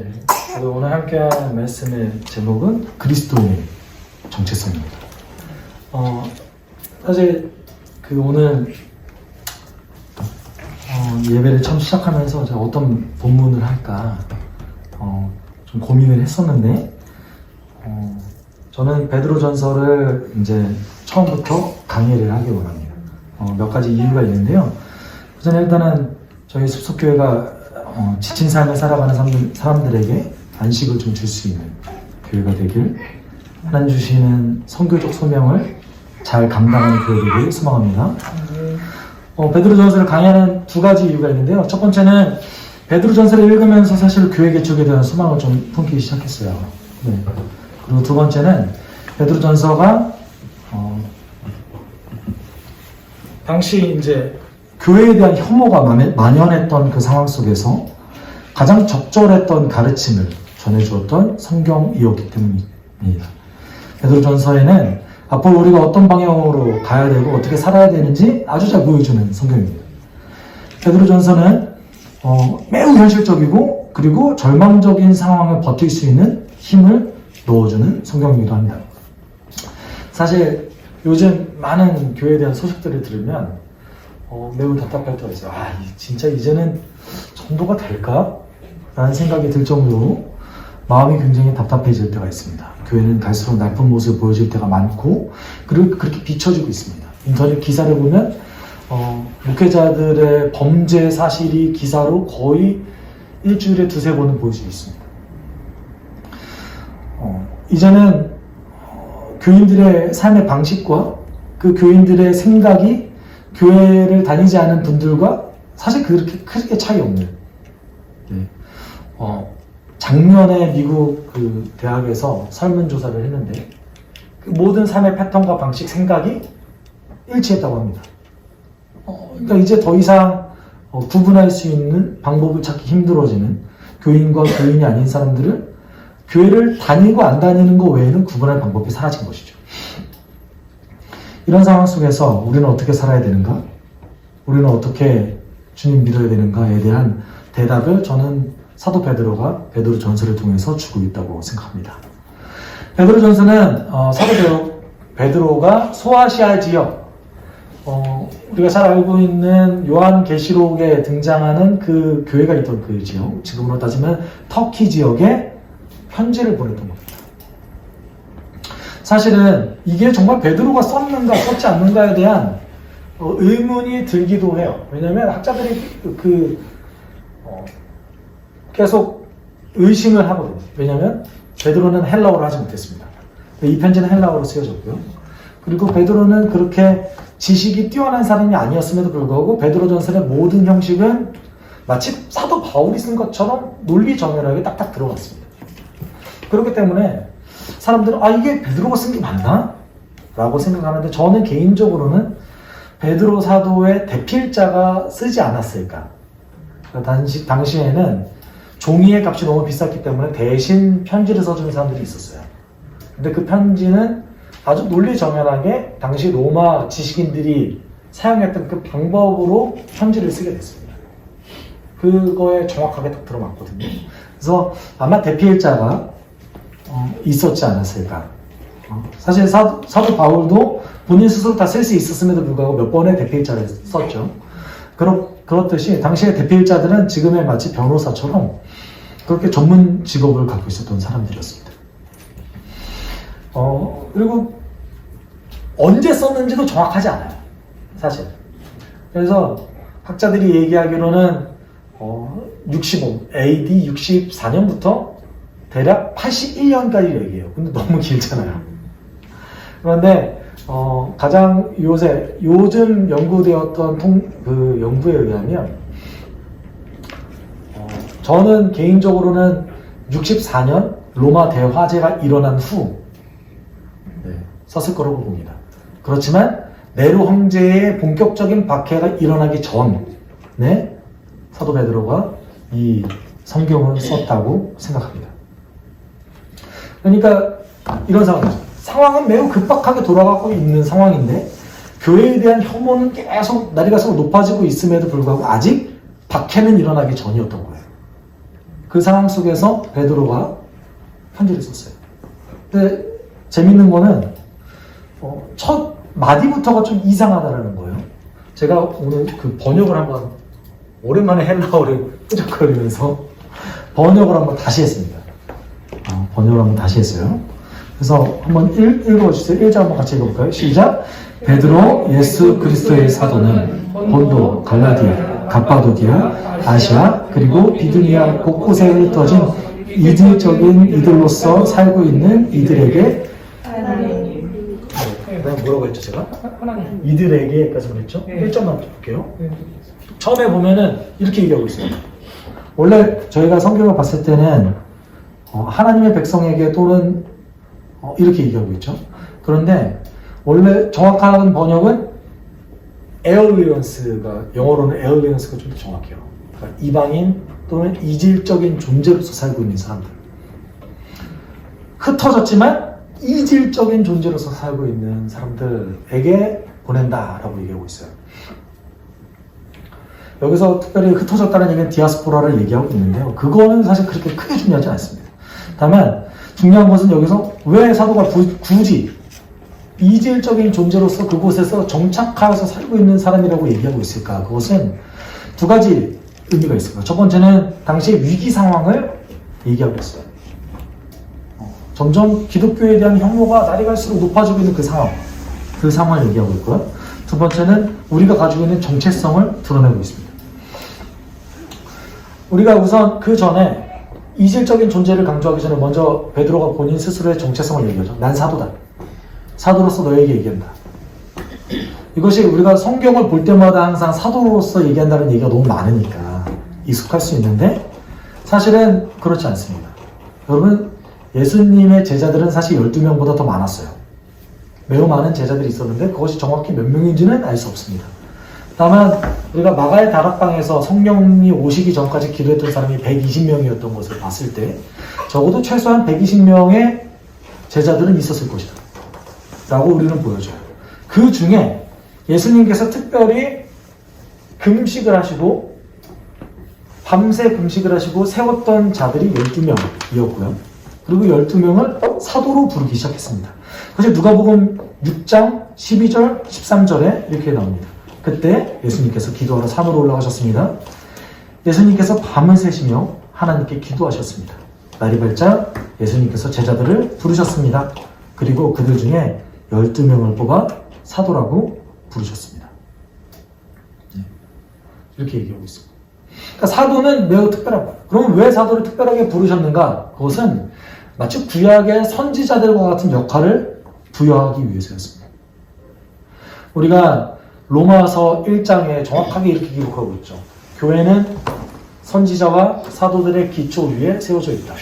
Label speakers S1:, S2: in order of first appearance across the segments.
S1: 네. 오늘 함께한 말씀의 제목은 그리스도의 정체성입니다. 어, 사실 그 오늘 어, 예배를 처음 시작하면서 제가 어떤 본문을 할까 어, 좀 고민을 했었는데 어, 저는 베드로 전설을 이제 처음부터 강의를 하기 원합니다. 어, 몇 가지 이유가 있는데요. 우선 일단은 저희 숲속교회가 어, 지친 삶을 살아가는 사람들, 사람들에게 안식을 좀 줄 수 있는 교회가 되길 하나님 주시는 선교적 소명을 잘 감당하는 교회 되길 소망합니다. 어, 베드로 전서를 강의하는 두 가지 이유가 있는데요. 첫 번째는 베드로 전서를 읽으면서 사실 교회 개척에 대한 소망을 좀 품기 시작했어요. 네. 그리고 두 번째는 베드로 전서가 어, 당시 이제 교회에 대한 혐오가 만연- 만연했던 그 상황 속에서 가장 적절했던 가르침을 전해주었던 성경이었기 때문입니다. 베드로 전서에는 앞으로 우리가 어떤 방향으로 가야 되고 어떻게 살아야 되는지 아주 잘 보여주는 성경입니다. 베드로 전서는 어, 매우 현실적이고 그리고 절망적인 상황을 버틸 수 있는 힘을 넣어주는 성경이기도 합니다. 사실 요즘 많은 교회에 대한 소식들을 들으면 어, 매우 답답할 때가 있어요. 아, 이- 진짜 이제는 전도가 될까? 라는 생각이 들 정도로 마음이 굉장히 답답해질 때가 있습니다. 교회는 갈수록 나쁜 모습을 보여줄 때가 많고, 그리고 그렇게 비춰지고 있습니다. 인터넷 기사를 보면, 어, 목회자들의 범죄 사실이 기사로 거의 일주일에 두세 번은 수 있습니다. 어, 이제는 어, 교인들의 삶의 방식과 그 교인들의 생각이 교회를 다니지 않은 분들과 사실 그렇게 크게 차이 없는. 네. 어, 작년에 미국 그 대학에서 설문조사를 했는데 그 모든 삶의 패턴과 방식, 생각이 일치했다고 합니다. 어, 그러니까 이제 더 이상 어, 구분할 수 있는 방법을 찾기 힘들어지는 교인과 교인이 아닌 사람들을 교회를 다니고 안 다니는 것 외에는 구분할 방법이 사라진 것이죠. 이런 상황 속에서 우리는 어떻게 살아야 되는가? 우리는 어떻게 주님 믿어야 되는가에 대한 대답을 저는 사도 베드로가 베드로 전서를 통해서 주고 있다고 생각합니다. 베드로 전서는 어, 사도 베드로, 베드로가 소아시아 지역 어, 우리가 잘 알고 있는 요한 계시록에 등장하는 그 교회가 있던 그 지역 지금으로 따지면 터키 지역에 편지를 보냈던 겁니다. 사실은 이게 정말 베드로가 썼는가 썼지 않는가에 대한 어, 의문이 들기도 해요. 왜냐하면 학자들이 그, 그, 어, 계속 의심을 하거든요. 왜냐하면 베드로는 헬라어를 하지 못했습니다. 이 편지는 헬라어로 쓰여졌고요. 그리고 베드로는 그렇게 지식이 뛰어난 사람이 아니었음에도 불구하고 베드로 전설의 모든 형식은 마치 사도 바울이 쓴 것처럼 논리정연하게 딱딱 들어갔습니다. 그렇기 때문에 사람들은 아 이게 베드로가 쓴 게 맞나? 라고 생각하는데 저는 개인적으로는 베드로 사도의 대필자가 쓰지 않았을까? 그러니까 당시, 당시에는 종이의 값이 너무 비쌌기 때문에 대신 편지를 써주는 사람들이 있었어요. 근데 그 편지는 아주 논리정연하게 당시 로마 지식인들이 사용했던 그 방법으로 편지를 쓰게 됐습니다. 그거에 정확하게 딱 들어맞거든요. 그래서 아마 대필자가 어, 있었지 않았을까. 어, 사실 사, 사도 바울도 본인 스스로 다 쓸 수 있었음에도 불구하고 몇 번의 대필자를 썼죠. 그렇, 그렇듯이 당시의 대필자들은 지금의 마치 변호사처럼 그렇게 전문 직업을 갖고 있었던 사람들이었습니다. 어, 그리고 언제 썼는지도 정확하지 않아요. 사실. 그래서 학자들이 얘기하기로는 어, 65, AD 64년부터 대략 81년까지 얘기해요. 근데 너무 길잖아요. 그런데 어, 가장 요새 요즘 연구되었던 통, 그 연구에 의하면 어, 저는 개인적으로는 64년 로마 대화제가 일어난 후 네, 썼을 거라고 봅니다. 그렇지만 네로 황제의 본격적인 박해가 일어나기 전에 사도 베드로가 이 성경을 썼다고 생각합니다. 그러니까 이런 상황이죠. 상황은 매우 급박하게 돌아가고 있는 상황인데 교회에 대한 혐오는 계속 날이 갈수록 높아지고 있음에도 불구하고 아직 박해는 일어나기 전이었던 거예요. 그 상황 속에서 베드로가 편지를 썼어요. 근데 재밌는 거는 어, 첫 마디부터가 좀 이상하다라는 거예요. 제가 오늘 그 번역을 한번 오랜만에 헬라어를 끄적거리면서 번역을 한번 다시 했습니다. 어, 번역을 한번 다시 했어요. 그래서 한번 읽, 읽어주세요. 1절 한번 같이 읽어볼까요? 시작. 베드로 예수 그리스도의 사도는 본도, 갈라디아, 갑바도디아, 아시아, 그리고 비두니아 곳곳에 흩어진 이질적인 이들로서 살고 있는 이들에게 네, 뭐라고 했죠 제가?
S2: 하나님.
S1: 이들에게까지 그랬죠?
S2: 네.
S1: 1점만 볼게요.
S2: 네.
S1: 처음에 보면은 이렇게 얘기하고 있어요. 원래 저희가 성경을 봤을 때는 어, 하나님의 백성에게 또는 어, 이렇게 얘기하고 있죠. 그런데 원래 정확한 번역은 에얼리언스가 영어로는 에얼리언스가 좀 더 정확해요. 그러니까 이방인 또는 이질적인 존재로서 살고 있는 사람들. 흩어졌지만 이질적인 존재로서 살고 있는 사람들에게 보낸다라고 얘기하고 있어요. 여기서 특별히 흩어졌다는 얘기는 디아스포라를 얘기하고 있는데요. 그거는 사실 그렇게 크게 중요하지 않습니다. 다만 중요한 것은 여기서 왜 사도가 부- 굳이 이질적인 존재로서 그곳에서 정착하여서 살고 있는 사람이라고 얘기하고 있을까? 그것은 두 가지 의미가 있습니다. 첫 번째는 당시의 위기 상황을 얘기하고 있어요. 어, 점점 기독교에 대한 혐오가 날이 갈수록 높아지고 있는 그 상황, 그 상황을 얘기하고 있고요. 두 번째는 우리가 가지고 있는 정체성을 드러내고 있습니다. 우리가 우선 그 전에 이질적인 존재를 강조하기 전에 먼저 베드로가 본인 스스로의 정체성을 얘기하죠. 난 사도다. 사도로서 너에게 얘기한다. 이것이 우리가 성경을 볼 때마다 항상 사도로서 얘기한다는 얘기가 너무 많으니까 익숙할 수 있는데 사실은 그렇지 않습니다. 여러분, 예수님의 제자들은 사실 12명보다 더 많았어요. 매우 많은 제자들이 있었는데 그것이 정확히 몇 명인지는 알 수 없습니다. 다만 우리가 마가의 다락방에서 성령이 오시기 전까지 기도했던 사람이 120명이었던 것을 봤을 때 적어도 최소한 120명의 제자들은 있었을 것이다. 라고 우리는 보여줘요. 그 중에 예수님께서 특별히 금식을 하시고 밤새 금식을 하시고 세웠던 자들이 12명이었고요. 그리고 12명을 사도로 부르기 시작했습니다. 그래서 누가복음 6장 12절 13절에 이렇게 나옵니다. 그때 예수님께서 기도하러 산으로 올라가셨습니다. 예수님께서 밤을 새시며 하나님께 기도하셨습니다. 날이 밝자 예수님께서 제자들을 부르셨습니다. 그리고 그들 중에 12명을 뽑아 사도라고 부르셨습니다. 네. 이렇게 얘기하고 있습니다. 그러니까 사도는 매우 거예요. 그럼 왜 사도를 특별하게 부르셨는가? 그것은 마치 구약의 선지자들과 같은 역할을 부여하기 위해서였습니다. 우리가 로마서 1장에 정확하게 이렇게 기록하고 있죠. 교회는 선지자와 사도들의 기초 위에 세워져 있다.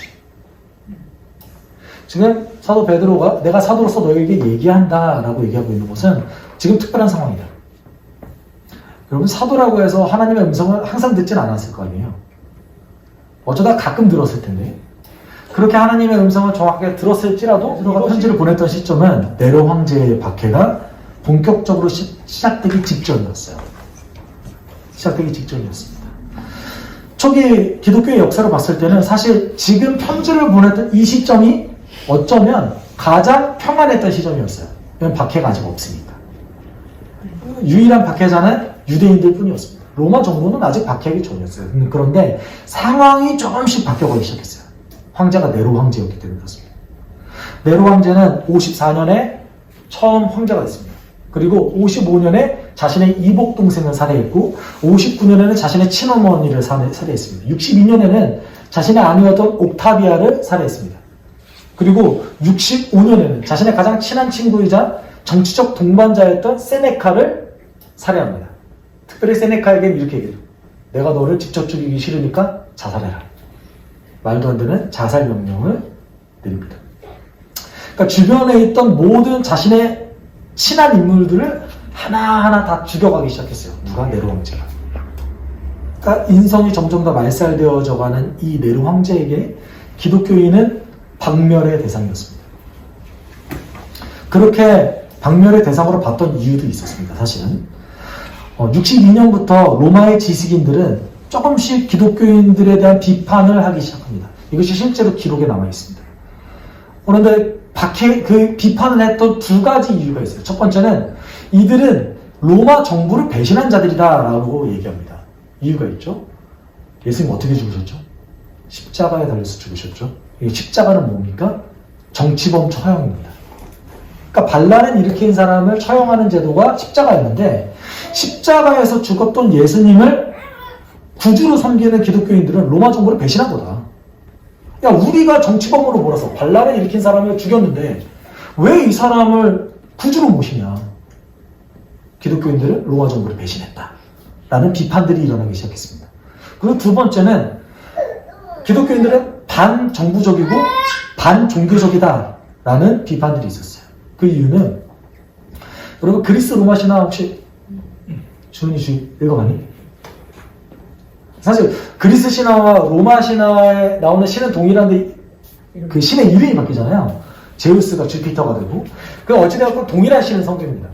S1: 지금 사도 베드로가 내가 사도로서 너에게 얘기한다 라고 얘기하고 있는 것은 지금 특별한 상황이다. 여러분 사도라고 해서 하나님의 음성을 항상 듣진 않았을 거 아니에요. 어쩌다 가끔 들었을 텐데 그렇게 하나님의 음성을 정확하게 들었을지라도 베드로가 편지를 보냈던 시점은 네로 황제의 박해가 본격적으로 시, 시작되기 직전이었어요. 시작되기 직전이었습니다. 초기 기독교의 역사를 봤을 때는 사실 지금 편지를 보냈던 이 시점이 어쩌면 가장 평안했던 시점이었어요. 왜냐면 박해가 아직 없으니까. 유일한 박해자는 유대인들 뿐이었습니다. 로마 정부는 아직 박해하기 전이었어요. 음, 그런데 상황이 조금씩 바뀌어가기 시작했어요. 황제가 네로 황제였기 때문에 그렇습니다. 네로 황제는 54년에 처음 황제가 됐습니다. 그리고 55년에 자신의 이복 동생을 살해했고 59년에는 자신의 친어머니를 살해- 살해했습니다. 62년에는 자신의 아내였던 옥타비아를 살해했습니다. 그리고 65년에는 자신의 가장 친한 친구이자 정치적 동반자였던 세네카를 살해합니다. 특별히 세네카에게 이렇게 얘기해요. 내가 너를 직접 죽이기 싫으니까 자살해라. 말도 안 되는 자살 명령을 내립니다. 그러니까 주변에 있던 모든 자신의 친한 인물들을 하나하나 다 죽여가기 시작했어요. 누가 네로 황제가. 그러니까 인성이 점점 더 말살되어져 가는 이 네로 황제에게 기독교인은 박멸의 대상이었습니다. 그렇게 박멸의 대상으로 봤던 이유도 있었습니다. 사실은 어, 62년부터 로마의 지식인들은 조금씩 기독교인들에 대한 비판을 하기 시작합니다. 이것이 실제로 기록에 남아 있습니다. 그런데 박해 그 비판을 했던 두 가지 이유가 있어요. 첫 번째는 이들은 로마 정부를 배신한 자들이다라고 얘기합니다. 이유가 있죠. 예수님 어떻게 죽으셨죠? 십자가에 달려서 죽으셨죠. 이 십자가는 뭡니까? 정치범 처형입니다. 그러니까 반란을 일으킨 사람을 처형하는 제도가 십자가였는데 십자가에서 죽었던 예수님을 구주로 섬기는 기독교인들은 로마 정부를 배신한 거다. 야, 우리가 정치범으로 몰아서 반란을 일으킨 사람을 죽였는데 왜 이 사람을 구주로 모시냐? 기독교인들은 로마 정부를 배신했다. 라는 비판들이 일어나기 시작했습니다. 그리고 두 번째는 기독교인들은 반정부적이고 반종교적이다. 라는 비판들이 있었어요. 그 이유는 여러분 그리스 로마 신화 혹시 주은이 주 읽어봤니? 사실 그리스 신화와 로마 신화에 나오는 신은 동일한데 그 신의 이름이 바뀌잖아요. 제우스가 주피터가 되고 그 어찌되었건 동일한 신은 성경입니다.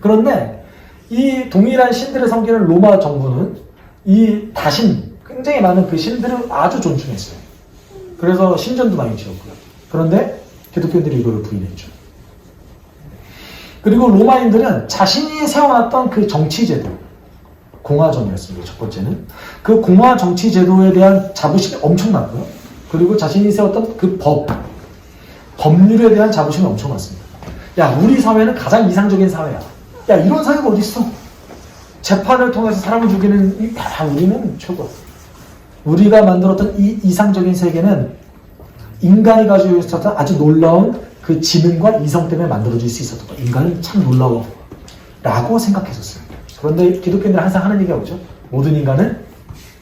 S1: 그런데 이 동일한 신들을 섬기는 로마 정부는 이 다신 굉장히 많은 그 신들을 아주 존중했어요. 그래서 신전도 많이 지었고요. 그런데 기독교인들이 이걸 부인했죠. 그리고 로마인들은 자신이 세워놨던 그 정치 제도, 공화정이었습니다. 첫 번째는. 그 공화 정치 제도에 대한 자부심이 엄청났고요. 그리고 자신이 세웠던 그 법, 법률에 대한 자부심이 엄청났습니다. 야, 우리 사회는 가장 이상적인 사회야. 야, 이런 사회가 어딨어? 재판을 통해서 사람을 죽이는, 이- 야, 우리는 최고야. 우리가 만들었던 이 이상적인 세계는 인간이 가지고 있었던 아주 놀라운 그 지능과 이성 때문에 만들어질 수 있었던 거. 인간은 참 놀라워. 라고 생각했었어요. 그런데 기독교인들은 항상 하는 얘기가 뭐죠? 모든 인간은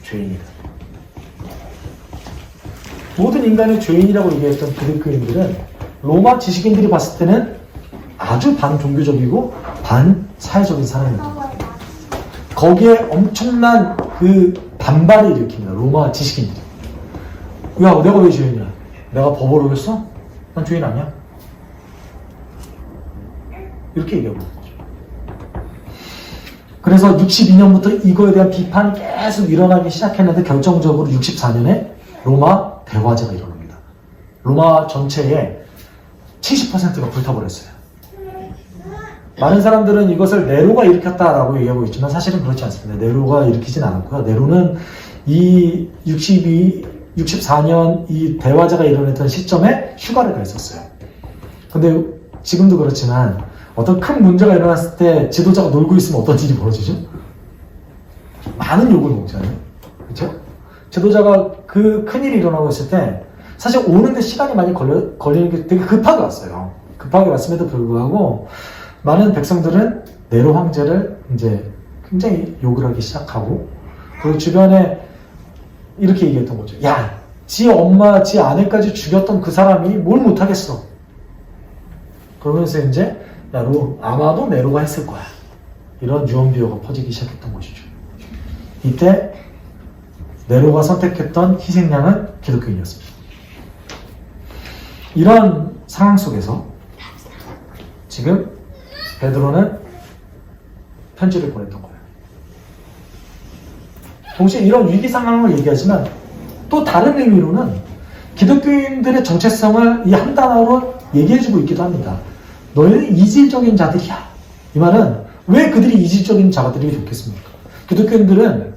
S1: 죄인이다. 모든 인간은 죄인이라고 얘기했던 기독교인들은 로마 지식인들이 봤을 때는 아주 반종교적이고 반사회적인 사람입니다. 거기에 엄청난 그 반발을 일으킵니다. 로마 지식인들이. 야, 내가 왜 죄인이야? 내가 법을 어겼어? 난 죄인 아니야. 이렇게 얘기하고. 그래서 62년부터 이거에 대한 비판이 계속 일어나기 시작했는데 결정적으로 64년에 로마 대화제가 일어납니다. 로마 전체의 70%가 불타버렸어요. 많은 사람들은 이것을 네로가 일으켰다라고 얘기하고 있지만 사실은 그렇지 않습니다. 네로가 일으키진 않았고요. 네로는 이 62, 64년 이 대화제가 일어났던 시점에 휴가를 가 있었어요. 근데 지금도 그렇지만 어떤 큰 문제가 일어났을 때 지도자가 놀고 있으면 어떤 일이 벌어지죠? 많은 욕을 먹잖아요. 그렇죠? 지도자가 그 큰일이 일어나고 있을 때 사실 오는데 시간이 많이 걸려, 걸리는 게 되게 급하게 왔어요. 급하게 왔음에도 불구하고 많은 백성들은 네로 황제를 이제 굉장히 욕을 하기 시작하고 그리고 주변에 이렇게 얘기했던 거죠. 야, 지 엄마, 지 아내까지 죽였던 그 사람이 뭘 못하겠어. 그러면서 이제 야, 로, 아마도 네로가 했을 거야. 이런 유언비어가 퍼지기 시작했던 것이죠. 이때 네로가 선택했던 희생양은 기독교인이었습니다. 이런 상황 속에서 지금 베드로는 편지를 보냈던 거예요. 동시에 이런 위기 상황을 얘기하지만 또 다른 의미로는 기독교인들의 정체성을 이 한 단어로 얘기해주고 있기도 합니다. 너희는 이질적인 자들이야. 이 말은 왜 그들이 이질적인 자들이 좋겠습니까? 기독교인들은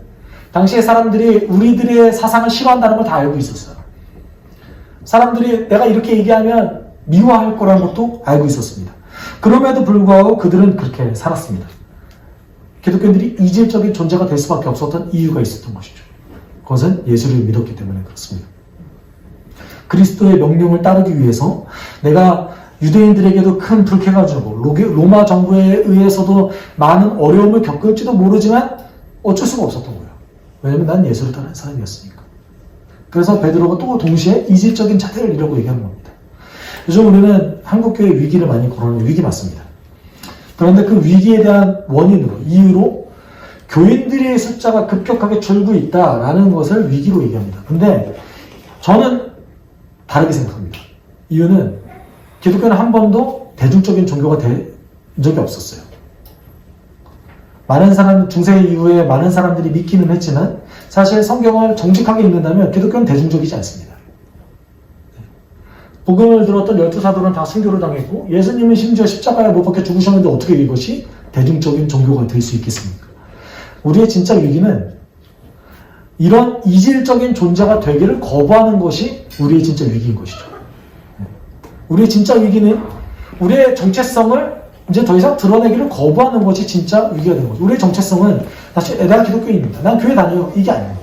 S1: 당시에 사람들이 우리들의 사상을 싫어한다는 걸 다 알고 있었어요. 사람들이 내가 이렇게 얘기하면 미워할 거라는 것도 알고 있었습니다. 그럼에도 불구하고 그들은 그렇게 살았습니다. 기독교인들이 이질적인 존재가 될 수밖에 없었던 이유가 있었던 것이죠. 그것은 예수를 믿었기 때문에 그렇습니다. 그리스도의 명령을 따르기 위해서 내가 유대인들에게도 큰 불쾌가 주고 로마 정부에 의해서도 많은 어려움을 겪을지도 모르지만 어쩔 수가 없었던 거예요. 왜냐면 난 예수를 따르는 사람이었으니까. 그래서 베드로가 또 동시에 이질적인 자들이라고 얘기하는 겁니다. 요즘 우리는 한국교회 위기를 많이 거론하는 위기 맞습니다. 그런데 그 위기에 대한 원인으로, 이유로 교인들의 숫자가 급격하게 줄고 있다라는 것을 위기로 얘기합니다. 근데 저는 다르게 생각합니다. 이유는 기독교는 한 번도 대중적인 종교가 된 적이 없었어요. 많은 사람, 중세 이후에 많은 사람들이 믿기는 했지만 사실 성경을 정직하게 읽는다면 기독교는 대중적이지 않습니다. 복음을 들었던 열두 사도는 다 순교를 당했고 예수님은 심지어 십자가에 못 박혀 죽으셨는데 어떻게 이것이 대중적인 종교가 될 수 있겠습니까? 우리의 진짜 위기는 이런 이질적인 존재가 되기를 거부하는 것이 우리의 진짜 위기인 것이죠. 우리의 진짜 위기는 우리의 정체성을 이제 더 이상 드러내기를 거부하는 것이 진짜 위기가 되는 거죠. 우리의 정체성은 사실 내가 기독교인입니다. 난 교회 다녀요. 이게 아니에요.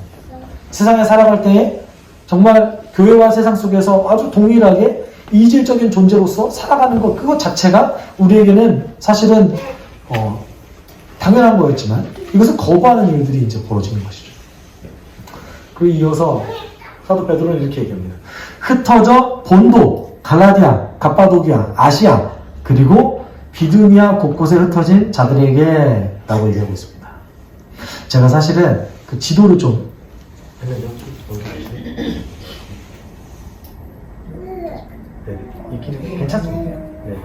S1: 세상에 살아갈 때에 정말 교회와 세상 속에서 아주 동일하게 이질적인 존재로서 살아가는 것, 그것 자체가 우리에게는 사실은, 어, 당연한 거였지만, 이것을 거부하는 일들이 이제 벌어지는 것이죠. 그리고 이어서 사도 베드로는 이렇게 얘기합니다. 흩어져 본도, 갈라디아, 갑바도기아, 아시아, 그리고 비두니아 곳곳에 흩어진 자들에게 라고 얘기하고 있습니다. 제가 사실은 그 지도를 좀 괜찮습니다. 네.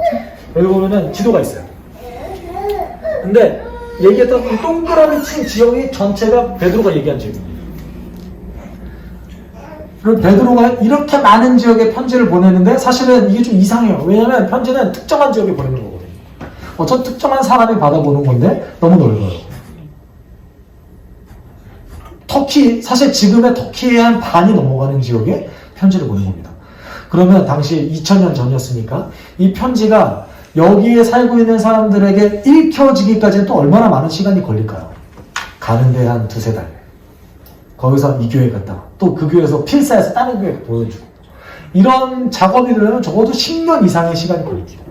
S1: 여기 보면은 지도가 있어요. 근데 얘기했던 이 동그라미 친 지역이 전체가 베드로가 얘기한 지역입니다. 그리고 베드로가 이렇게 많은 지역에 편지를 보내는데 사실은 이게 좀 이상해요. 왜냐하면 편지는 특정한 지역에 보내는 거거든요. 어떤 특정한 사람이 받아보는 건데 너무 넓어요. 터키, 사실 지금의 터키의 한 반이 넘어가는 지역에 편지를 보낸 겁니다. 그러면 당시 2000년 전이었으니까 이 편지가 여기에 살고 있는 사람들에게 읽혀지기까지는 또 얼마나 많은 시간이 걸릴까요? 가는데 한 두세 달. 거기서 이 교회 갔다가 또 그 교회에서 필사해서 다른 교회 보여주고 이런 작업이 들으면 적어도 10년 이상의 시간이 걸립니다.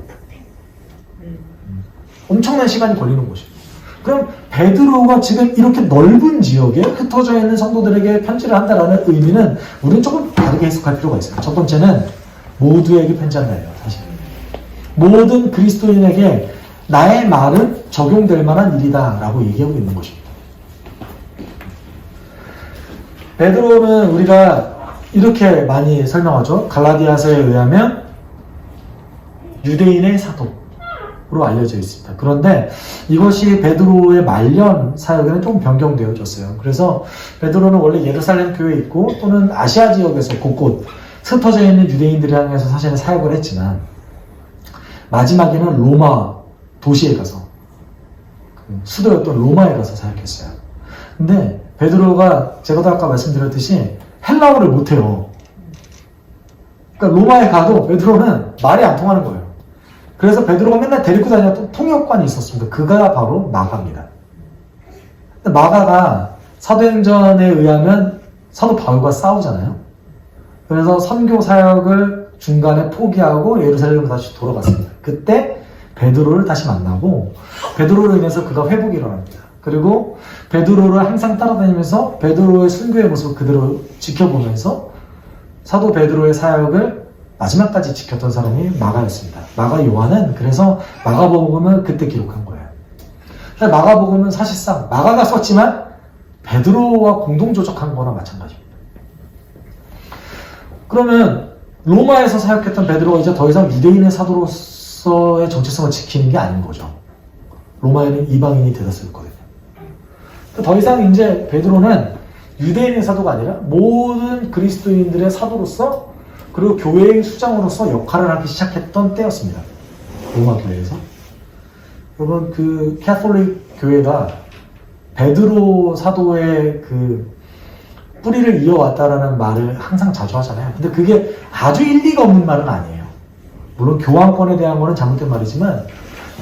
S1: 엄청난 시간이 걸리는 것이죠. 그럼 베드로가 지금 이렇게 넓은 지역에 흩어져 있는 성도들에게 편지를 한다라는 의미는 우리는 조금 다르게 해석할 필요가 있어요. 첫 번째는 모두에게 편지한다예요, 사실. 모든 그리스도인에게 나의 말은 적용될 만한 일이다라고 얘기하고 있는 것입니다. 베드로는 우리가 이렇게 많이 설명하죠. 갈라디아서에 의하면 유대인의 사도로 알려져 있습니다. 그런데 이것이 베드로의 말년 사역에는 조금 변경되어졌어요. 그래서 베드로는 원래 예루살렘 교회에 있고 또는 아시아 지역에서 곳곳 흩어져 있는 유대인들을 향해서 사실은 사역을 했지만 마지막에는 로마 도시에 가서 그 수도였던 로마에 가서 사역했어요. 근데 베드로가 제가 아까 말씀드렸듯이 헬라어를 못해요. 그러니까 로마에 가도 베드로는 말이 안 통하는 거예요. 그래서 베드로가 맨날 데리고 다녔던 통역관이 있었습니다. 그가 바로 마가입니다. 마가가 사도행전에 의하면 사도 바울과 싸우잖아요. 그래서 선교 사역을 중간에 포기하고 예루살렘으로 다시 돌아갔습니다. 그때 베드로를 다시 만나고 베드로로 인해서 그가 회복이 일어납니다. 그리고 베드로를 항상 따라다니면서 베드로의 순교의 모습을 그대로 지켜보면서 사도 베드로의 사역을 마지막까지 지켰던 사람이 마가였습니다. 마가 요한은 그래서 마가복음을 그때 기록한 거예요. 마가복음은 사실상 마가가 썼지만 베드로와 공동 조작한 거나 마찬가지입니다. 그러면 로마에서 사역했던 베드로가 이제 더 이상 유대인의 사도로서의 정체성을 지키는 게 아닌 거죠. 로마에는 이방인이 되었을 거예요. 더 이상 이제 베드로는 유대인의 사도가 아니라 모든 그리스도인들의 사도로서 그리고 교회의 수장으로서 역할을 하기 시작했던 때였습니다. 로마 교회에서. 여러분 그 캐톨릭 교회가 베드로 사도의 그 뿌리를 이어왔다라는 말을 항상 자주 하잖아요. 근데 그게 아주 일리가 없는 말은 아니에요. 물론 교황권에 대한 거는 잘못된 말이지만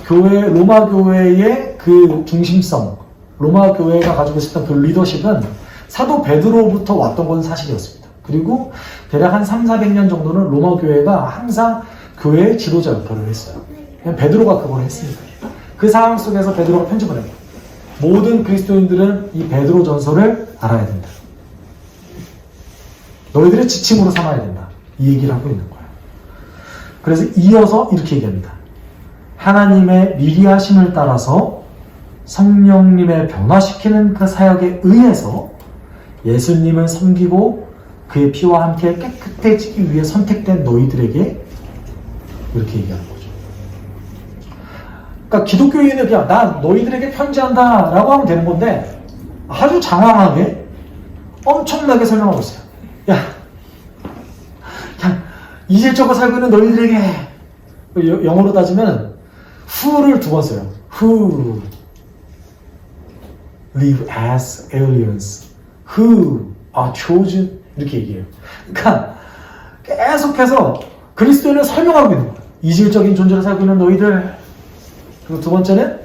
S1: 교회 로마 교회의 그 중심성 로마 교회가 가지고 있었던 그 리더십은 사도 베드로부터 왔던 건 사실이었습니다. 그리고 대략 한 3, 400년 정도는 로마 교회가 항상 교회의 지도자 역할을 했어요. 그냥 베드로가 그걸 했으니까. 그 상황 속에서 베드로가 편집을 해요. 모든 그리스도인들은 이 베드로 전설을 알아야 된다. 너희들의 지침으로 삼아야 된다. 이 얘기를 하고 있는 거예요. 그래서 이어서 이렇게 얘기합니다. 하나님의 미리 하심을 따라서 성령님의 변화시키는 그 사역에 의해서 예수님을 섬기고 그의 피와 함께 깨끗해지기 위해 선택된 너희들에게 이렇게 얘기하는 거죠. 그러니까 기독교인은 그냥 나 너희들에게 편지한다 라고 하면 되는 건데 아주 장황하게 엄청나게 설명하고 있어요. 야, 야, 이질적으로 살고 있는 너희들에게 여- 영어로 따지면 who를 두 번 써요. who live as aliens, who are chosen 이렇게 얘기해요. 그러니까 계속해서 그리스도인을 설명하고 있는 거예요. 이질적인 존재로 살고 있는 너희들. 그리고 두 번째는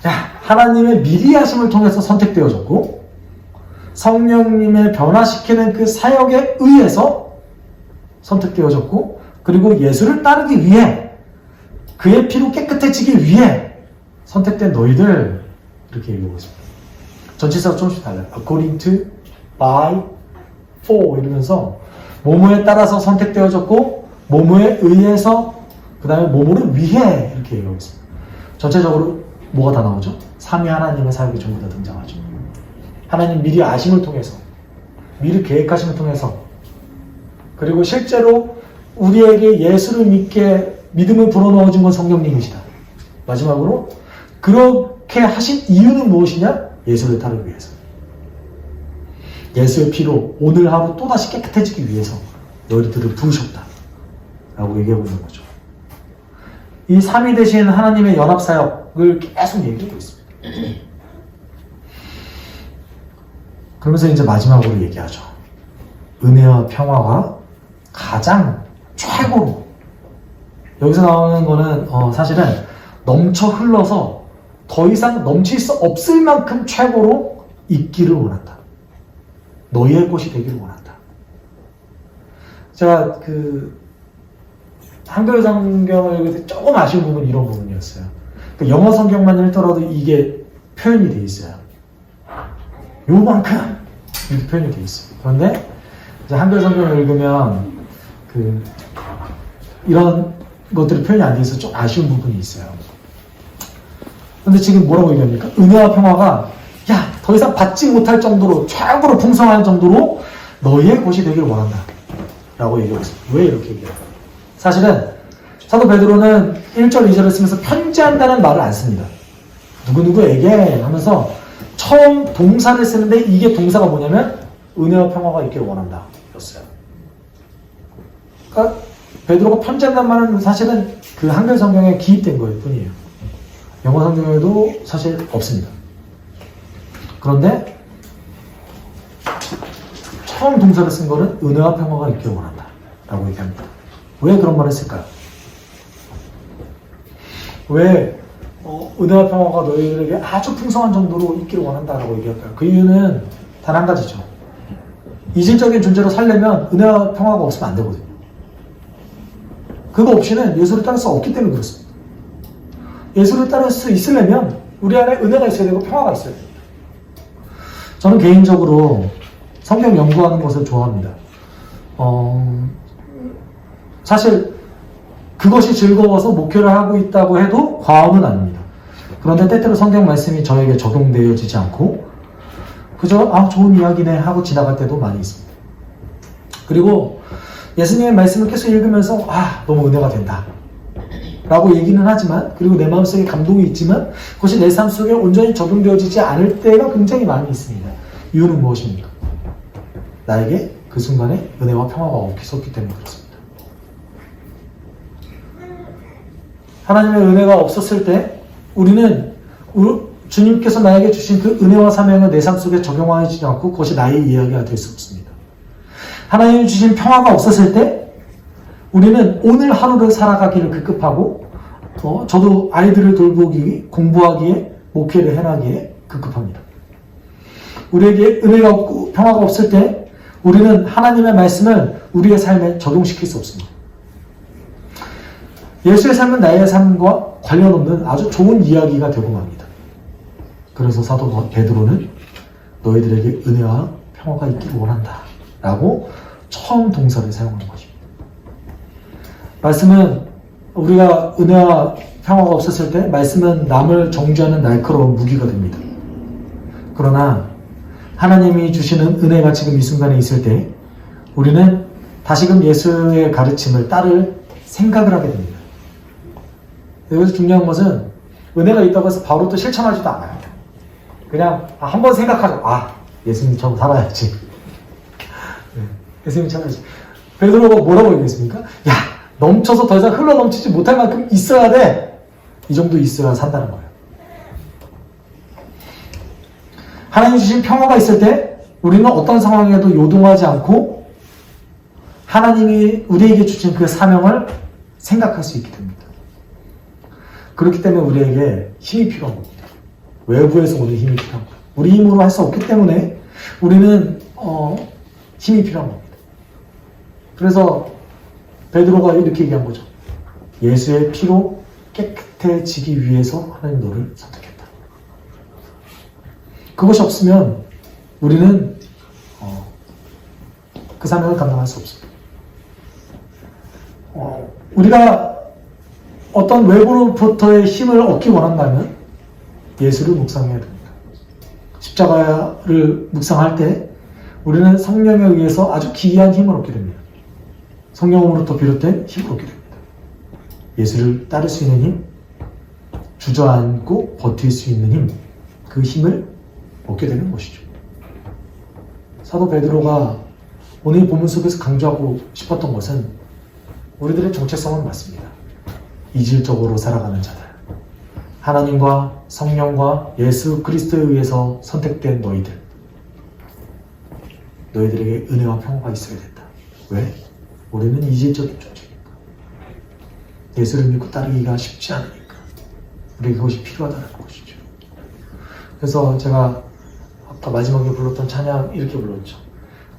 S1: 자, 하나님의 미리 하심을 통해서 선택되어졌고 성령님의 변화시키는 그 사역에 의해서 선택되어졌고 그리고 예수를 따르기 위해 그의 피로 깨끗해지기 위해 선택된 너희들 이렇게 얘기하고 있습니다. 전치사가 조금씩 달라요. according to, by, for 이러면서 모모에 따라서 선택되어졌고 모모에 의해서 그 다음에 모모를 위해 이렇게 얘기하고 있습니다. 전체적으로 뭐가 다 나오죠? 삼위 하나님의 사역이 전부 다 등장하죠. 하나님 미리 아심을 통해서 미리 계획하심을 통해서 그리고 실제로 우리에게 예수를 믿게 믿음을 불어넣어준 건 성령님이시다. 마지막으로 그 렇게 하신 이유는 무엇이냐? 예수를 따르기 위해서. 예수의 피로 오늘 하루 또다시 깨끗해지기 위해서 너희들을 부르셨다. 라고 얘기하고 있는 거죠. 이 삼위 되신 하나님의 연합사역을 계속 얘기하고 있습니다. 그러면서 이제 마지막으로 얘기하죠. 은혜와 평화가 가장 최고로 여기서 나오는 거는 어, 사실은 넘쳐 흘러서 더 이상 넘칠 수 없을 만큼 최고로 있기를 원한다. 너희의 꽃이 되기를 원한다. 제가 그 한글 성경을 읽을 때 조금 아쉬운 부분이 이런 부분이었어요. 그 영어 성경만 읽더라도 이게 표현이 돼 있어요. 요만큼 이렇게 표현이 돼 있어요. 그런데 이제 한글 성경을 읽으면 그 이런 것들이 표현이 안 돼 있어서 좀 아쉬운 부분이 있어요. 근데 지금 뭐라고 얘기합니까? 은혜와 평화가 야, 더 이상 받지 못할 정도로 최고로 풍성할 정도로 너희의 곳이 되기를 원한다. 라고 얘기하고 있습니다. 왜 이렇게 얘기해요? 사실은 사도 베드로는 1절, 2절을 쓰면서 편지한다는 말을 안 씁니다. 누구누구에게 하면서 처음 동사를 쓰는데 이게 동사가 뭐냐면 은혜와 평화가 있기를 원한다. 였어요. 그러니까 베드로가 편지한다는 말은 사실은 그 한글 성경에 기입된 거일 뿐이에요. 영어 성경에도 사실 없습니다. 그런데 처음 동사를 쓴 거는 은혜와 평화가 있기를 원한다. 라고 얘기합니다. 왜 그런 말을 했을까요? 왜 어, 은혜와 평화가 너희들에게 아주 풍성한 정도로 있기를 원한다 라고 얘기할까요? 그 이유는 단 한 가지죠. 이질적인 존재로 살려면 은혜와 평화가 없으면 안 되거든요. 그거 없이는 예수를 따를 수 없기 때문에 그렇습니다. 예수를 따를 수 있으려면 우리 안에 은혜가 있어야 되고 평화가 있어야 됩니다. 저는 개인적으로 성경 연구하는 것을 좋아합니다. 어, 사실 그것이 즐거워서 목회를 하고 있다고 해도 과언은 아닙니다. 그런데 때때로 성경 말씀이 저에게 적용되어지지 않고 그저 아 좋은 이야기네 하고 지나갈 때도 많이 있습니다. 그리고 예수님의 말씀을 계속 읽으면서 아 너무 은혜가 된다. 라고 얘기는 하지만 그리고 내 마음속에 감동이 있지만 그것이 내 삶 속에 온전히 적용되어지지 않을 때가 굉장히 많이 있습니다. 이유는 무엇입니까? 나에게 그 순간에 은혜와 평화가 없었기 때문에 그렇습니다. 하나님의 은혜가 없었을 때 우리는 우- 주님께서 나에게 주신 그 은혜와 사명을 내 삶 속에 적용하지 않고 그것이 나의 이야기가 될 수 없습니다. 하나님이 주신 평화가 없었을 때 우리는 오늘 하루를 살아가기를 급급하고 어, 저도 아이들을 돌보기 공부하기에 목회를 해나기에 급급합니다. 우리에게 은혜가 없고 평화가 없을 때 우리는 하나님의 말씀을 우리의 삶에 적용시킬 수 없습니다. 예수의 삶은 나의 삶과 관련 없는 아주 좋은 이야기가 되고 맙니다. 그래서 사도 베드로는 너희들에게 은혜와 평화가 있기를 원한다. 라고 처음 동사를 사용한 것입니다. 말씀은 우리가 은혜와 평화가 없었을 때 말씀은 남을 정죄하는 날카로운 무기가 됩니다. 그러나 하나님이 주시는 은혜가 지금 이 순간에 있을 때 우리는 다시금 예수의 가르침을 따를 생각을 하게 됩니다. 여기서 중요한 것은 은혜가 있다고 해서 바로 또 실천하지도 않아요. 그냥 아, 한번 생각하죠. 아 예수님처럼 살아야지. 네, 예수님처럼 살아야지. 베드로가 뭐라고 얘기했습니까? 야, 넘쳐서 더 이상 흘러 넘치지 못할 만큼 있어야 돼. 이 정도 있어야 산다는 거예요. 하나님 주신 평화가 있을 때 우리는 어떤 상황에도 요동하지 않고 하나님이 우리에게 주신 그 사명을 생각할 수 있게 됩니다. 그렇기 때문에 우리에게 힘이 필요한 겁니다. 외부에서 오는 힘이 필요한 거예요. 우리 힘으로 할 수 없기 때문에 우리는 어, 힘이 필요한 겁니다. 그래서 베드로가 이렇게 얘기한 거죠. 예수의 피로 깨끗해지기 위해서 하나님 너를 선택했다. 그것이 없으면 우리는 어, 그 사명을 감당할 수 없습니다. 어, 우리가 어떤 외부로부터의 힘을 얻기 원한다면 예수를 묵상해야 됩니다. 십자가를 묵상할 때 우리는 성령에 의해서 아주 기이한 힘을 얻게 됩니다. 성령으로부터 비롯된 힘을 얻게 됩니다. 예수를 따를 수 있는 힘, 주저앉고 버틸 수 있는 힘, 그 힘을 얻게 되는 것이죠. 사도 베드로가 오늘 본문 속에서 강조하고 싶었던 것은 우리들의 정체성은 맞습니다. 이질적으로 살아가는 자들. 하나님과 성령과 예수 그리스도에 의해서 선택된 너희들. 너희들에게 은혜와 평화가 있어야 된다. 왜? 우리는 이질적인 존재니까. 예수를 믿고 따르기가 쉽지 않으니까. 우리에게 그것이 필요하다는 것이죠. 그래서 제가 아까 마지막에 불렀던 찬양 이렇게 불렀죠.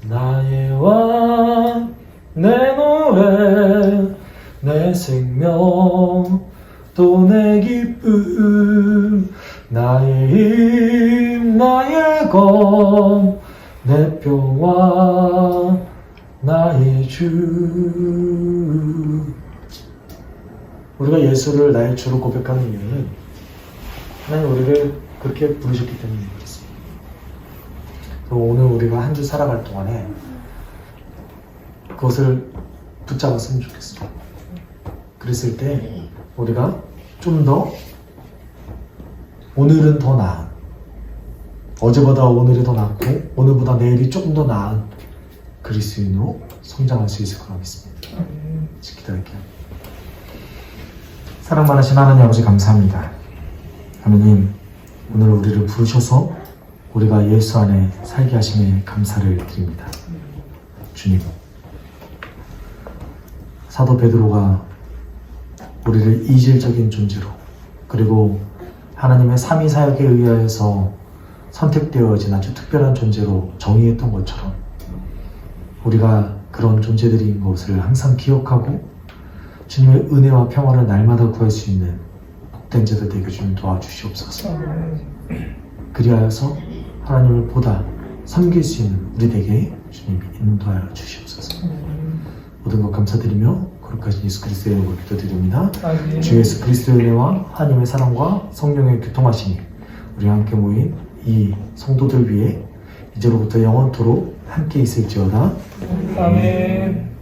S1: 나의 왕, 내 노래, 내 생명, 또 내 기쁨, 나의 힘, 나의 검, 내 평화, 주. 우리가 예수를 나의 주로 고백하는 이유는 하나님 우리를 그렇게 부르셨기 때문인 것입니다. 오늘 우리가 한 주 살아갈 동안에 그것을 붙잡았으면 좋겠습니다. 그랬을 때 우리가 좀 더 오늘은 더 나은 어제보다 오늘이 더 낫고 오늘보다 내일이 조금 더 나은 그리스인으로 성장할 수 있을 거라 믿습니다. 기도할게요. 사랑 많으신 하나님 아버지 감사합니다. 하나님 오늘 우리를 부르셔서 우리가 예수 안에 살게 하심에 감사를 드립니다. 주님 사도 베드로가 우리를 이질적인 존재로 그리고 하나님의 삼위 사역에 의하여서 선택되어진 아주 특별한 존재로 정의했던 것처럼 우리가 그런 존재들인 것을 항상 기억하고 주님의 은혜와 평화를 날마다 구할 수 있는 복된 자들 되게 좀 도와주시옵소서. 그리하여서 하나님을 보다 섬길 수 있는 우리에게 주님이 인도하여 주시옵소서. 모든 것 감사드리며 거룩하신 예수 그리스도의 이름으로 기도드립니다. 주 예수 그리스도의 은혜와 하나님의 사랑과 성령의 교통하심이 우리 함께 모인 이 성도들 위해 이제로부터 영원토록 함께 있을지어다.
S2: 아멘.